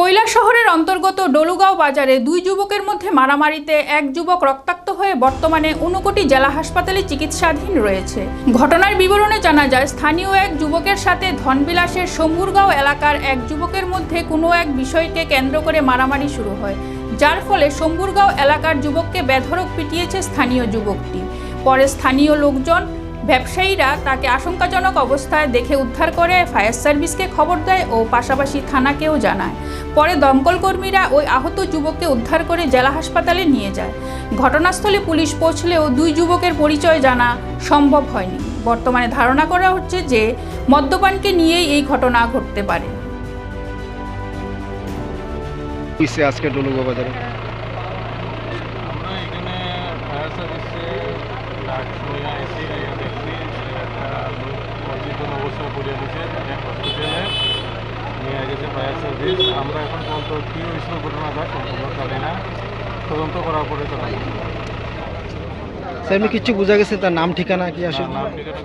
কৈলা শহরের অন্তর্গত ডলুগাঁও বাজারে দুই যুবকের মধ্যে মারামারিতে এক যুবক রক্তাক্ত হয়ে বর্তমানে ঊনকোটি জেলা হাসপাতালে চিকিৎসাধীন রয়েছে। ঘটনার বিবরণে জানা যায়, স্থানীয় এক যুবকের সাথে ধনবিলাসের শম্ভুরগাঁও এলাকার এক যুবকের মধ্যে কোনো এক বিষয়কে কেন্দ্র করে মারামারি শুরু হয়, যার ফলে শম্ভুরগাঁও এলাকার যুবককে বেধড়ক পিটিয়েছে স্থানীয় যুবকটি। পরে স্থানীয় লোকজন ব্যবসায়ীরা তাকে আশঙ্কাজনক অবস্থায় দেখে উদ্ধার করে ফায়ার সার্ভিসকে খবর দেয় ও পাশাপাশি থানাকেও জানায়। পরে দমকল কর্মীরা ওই আহত যুবককে উদ্ধার করে জেলা হাসপাতালে নিয়ে যায়। ঘটনাস্থলে পুলিশ পৌঁছলেও দুই যুবকের পরিচয় জানা সম্ভব হয়নি। বর্তমানে ধারণা করা হচ্ছে যে মদ্যপানকে নিয়েই এই ঘটনা ঘটতে পারে। আজকে ডলুগো বাজারে আমরা এখানে ফায়ার সার্ভিসে ডাক শুনে এসে অচেতন অবস্থায় পড়ে দিয়েছে হসপিটালে নিয়ে গেছে ফায়ার সার্ভিস আমরা এখন পর্যন্ত কী হয়েছিল ঘটনাটা সম্পূর্ণ জানি না তদন্ত করার পরে জানাব স্যার, আমি কিছু বোঝা গেছে তার নাম ঠিকানা কি আসে নাম ঠিকানা